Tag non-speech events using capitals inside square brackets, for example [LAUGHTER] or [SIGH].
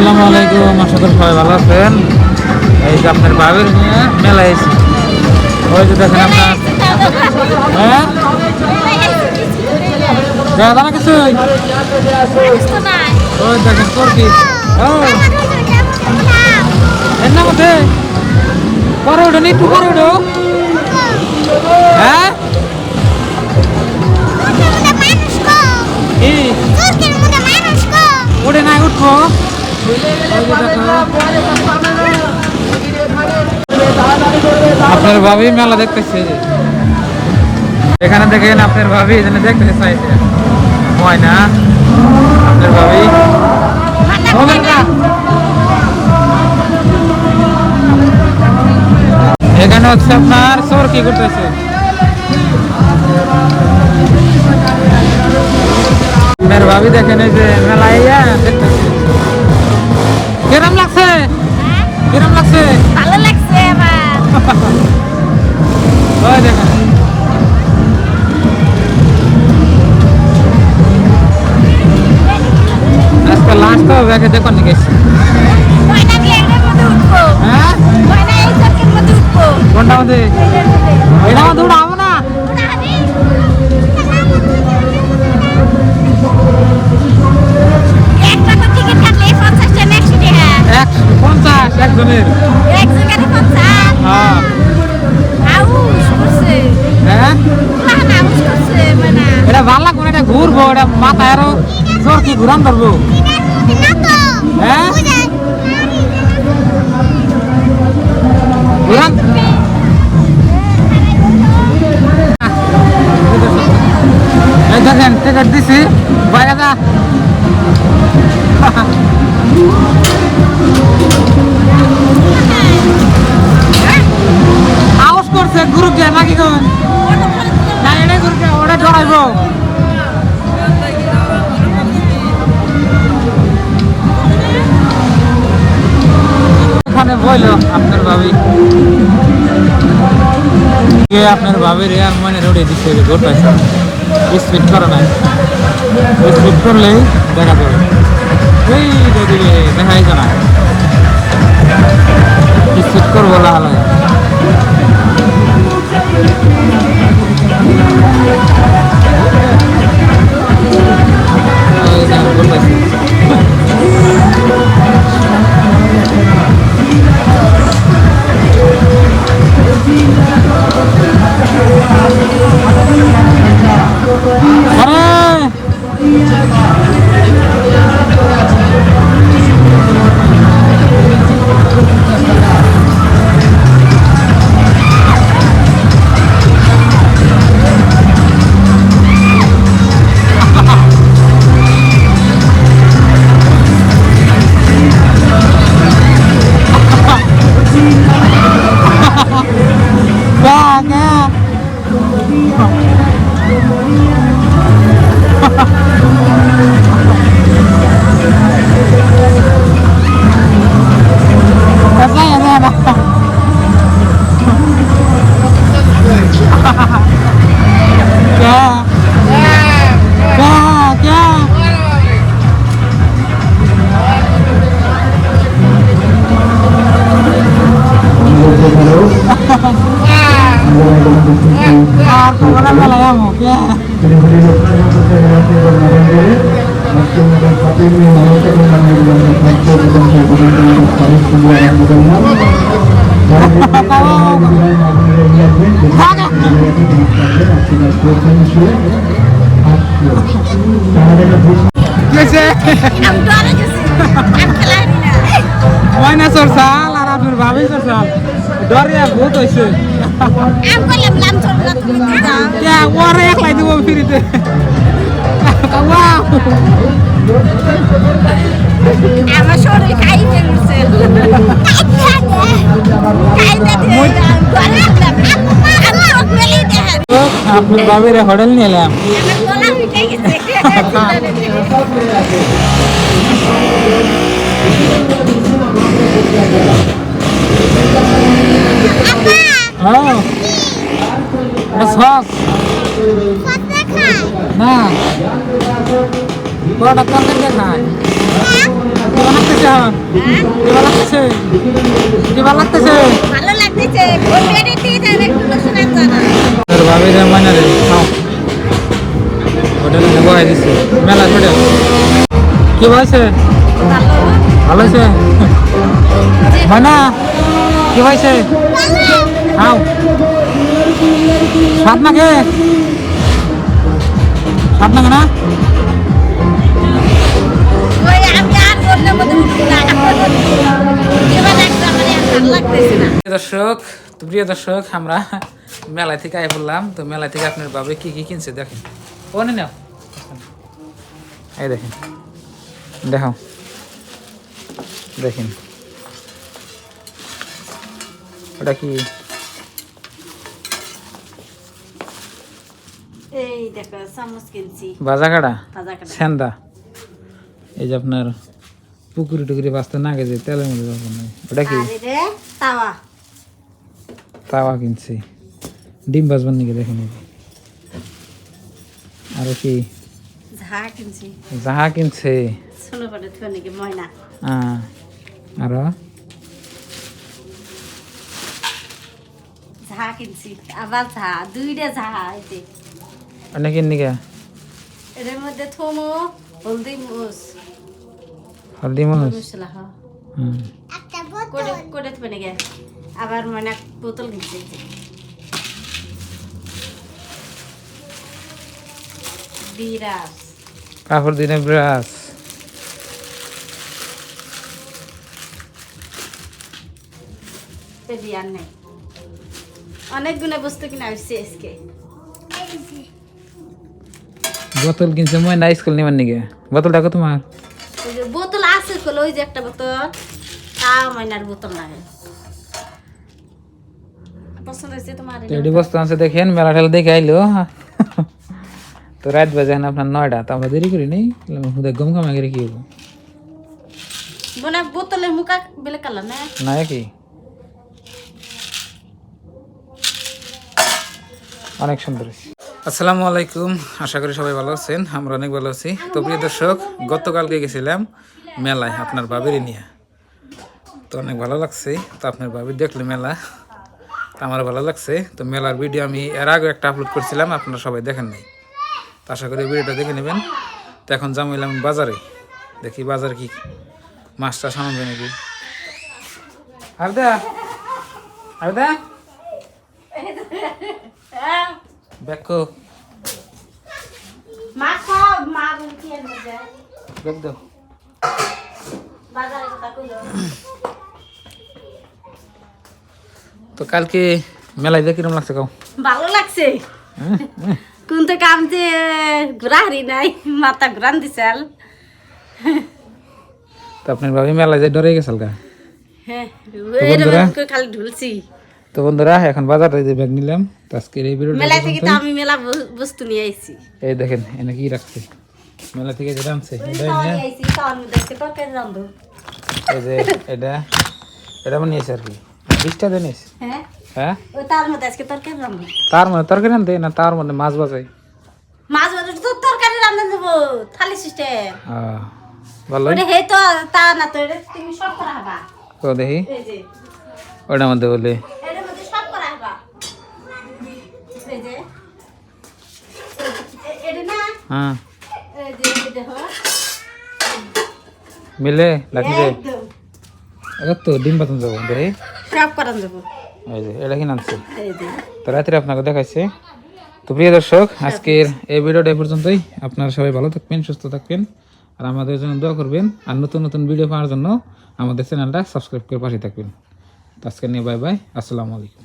আসসালামু আলাইকুম আশা করি সবাই ভালো আছেন। এই যে আপনার বাবির নিয়ে মেলা এসেছি। ওই যে দেখেন আপনার হ্যাঁ? দেখা না কিছু ওই দেখেন তোর কি এর নাম আছে পরে উঠো নি পরে উঠো। হ্যাঁ? উঠে নাই উঠবো। আপনার ভাবি মেলা দেখতেছে যে। এখানে দেখেন আপনার ভাবি এখানে দেখতেছে চাইছে ময়না, আপনার ভাবি। হবে না এখানে হচ্ছে আপনার চোর কি করতেছে আপনার ভাবি দেখেন এই যে মেলা ইয়া দেখতেছে। কিরম লাগছে? ভালো লাগছে আমার। [LAUGHS] ওই দেখেন আজকে লাস্ট তো ব্যাগে দেখুন গেছি। ময়না গ্ল্যান্ডের মধ্যে উঠবো? হ্যাঁ? ময়না এই চকের মধ্যে উঠবো? কোনটা মধ্যে? ঘুরবো এটা মাথায় আরও জোর কি ঘুরান ধরবো? হ্যাঁ? ঘুরান। দেখেন টিকিট দিছি, বাইরে যা। আউস করছে গ্রুপ দিয়ে নাকি কোন এখানে বইলো আপনার ভাবি কে আপনার ভাবির আর মনে রোডে দিচ্ছে গোটাই স্পিড করে নাই স্পিড করলেই দেখা যাবে এই দিদিকে দেখাই না স্পিড করব লাহালে এই দেখো, গোটাইছে। আরে programa la damos, claro. Why not so sad? আমার শরীর মেলেই দেখেন আপনার ভাবির হোটেল নিয়ে এলাম হ্যাঁ সস না। বড়টা তরকারি খায়। কি বানাতেছ এখন। কিবা লাগতেছে। কিবা লাগতেছে। ভালো লাগতেছে। তোর ভাবির ময়না রে খাও। হোটেলে বহাই দিছে। মেলা হোটেল। কি হয়েছে ভালো। হয়েছে? ময়না কি খাও। নাকি? স্বাদ নাকি না ওই আমি আর বললে মতো না। এবার একটা আমার আর ভালো লাগতেছে না। প্রিয় দর্শক তো প্রিয় দর্শক আমরা মেলা থেকে আয় বললাম তো মেলা থেকে আপনার বাবে কি কি কিনছে দেখেন। ও নাও এই দেখেন। দেখো দেখেন। ওটা কি? এই দেখো চামচ কিনছি। বাজা কাটা সেন্দা। এই যে আপনার পুকুরি টুকুরি বাঁচতে না গেছে তেলের মধ্যে ওটা কি? তাওয়া। তাওয়া কিনছি। ডিম বাজবার নাকি দেখেন এই যে। কি? কিনছি। যাহা কিনছে। আরও ঝা কিনছি আবার ঝা দুইটা ঝা এতে অনেকের নিকে? এর মধ্যে থমো হলদি মুস হলদি মরিচ মশলা হ হুম। করে করে থুয়ে নাকি আবার মানে বোতল কিনছি। বিরাস। কাপড় দিনে আর অনেকগুলো বস্তু কিনা হচ্ছে আজকে। বোতল কিনছে মই না স্কুল নিবার নিকে বোতলটা কত তোমার। ওই যে বোতল আছে কল ওই যে একটা বোতল। তা ময়নার বোতল লাগে। পছন্দ হয়েছে তোমার তো এটি বস্তু আছে দেখেন মেলা ঠেলা দেখে আইলো। তো রাত বাজে এখন আপনার নয়টা তো আমরা দেরি করি নেই। হুদে গম কামা করে কি হব বোনা বোতলের মুখা বেলে কালার না? না কি অনেক সুন্দর হয়েছে। আসসালামু আলাইকুম। আশা করি সবাই ভালো আছেন, আমরা অনেক ভালো আছি। তো প্রিয় দর্শক, গতকালকে গেছিলাম মেলায় আপনার বাবির নিয়ে। তো অনেক ভালো লাগছে, তো আপনার বাবির দেখলে মেলা, তো আমার ভালো লাগছে। তো মেলার ভিডিও আমি এর আগে একটা আপলোড করছিলাম, আপনারা সবাই দেখেন নাই। তো আশা করি ভিডিওটা দেখে নেবেন। তো এখন এলাম বাজারে, দেখি বাজার কি মাছটা সামাবে নাকি। আরদা আরদা দেখো মা খাও মা বলছি এর মধ্যে দেখ দাও বাজারে কথা কইলো তো কালকে মেলায় দেখে কিরম লাগছে কাউ ভালো লাগছে কিন্তু কাম যে ঘোরাহারি নাই মাথা ঘুরান দিছাল তো আপনার ভাবি মেলায় যে ডরে গেছিল গা হ্যাঁ বন্ধুরা? এরকম করে খালি ঢুলছি তো বন্ধুরা এখন বাজারে যে ব্যাগ নিলাম। তো আজকের এই ভিডিওটা মেলা থেকে তো আমি মেলা বস্তু নিয়ে আইছি। এই দেখেন এনে কি রাখছে? মেলা থেকে যেটা আনছে এই যে এটা এটা বানিয়েছে আর কি। বিশটা জিনিস হ্যাঁ? হ্যাঁ? তার মধ্যে আজকে তরকারি রান্ধবো তার মধ্যে তরকারি আনতে না তার মধ্যে মাছ বাজাই মাছ তো তরকারি রান্ধা দেবো থালি সিস্টেম ভালো। হে তো তা না তো তুমি সব করা হবা তো দেখি। মধ্যে বলে হ্যাঁ। মিলে লাগছে একদম। তো ডিম বাতন যাব দেখি সব করান দেবো। এই যে এটা কি যে। তো রাত্রে আপনাকে দেখাচ্ছে তো প্রিয় দর্শক আজকের এই ভিডিওটা পর্যন্তই। আপনারা সবাই ভালো থাকবেন সুস্থ থাকবেন। আর আমাদের জন্য দোয়া করবেন। আর নতুন নতুন ভিডিও পাওয়ার জন্য আমাদের চ্যানেলটা সাবস্ক্রাইব করে পাশে থাকবেন। তো আজকে নিয়ে বাই বাই। আসসালামু আলাইকুম।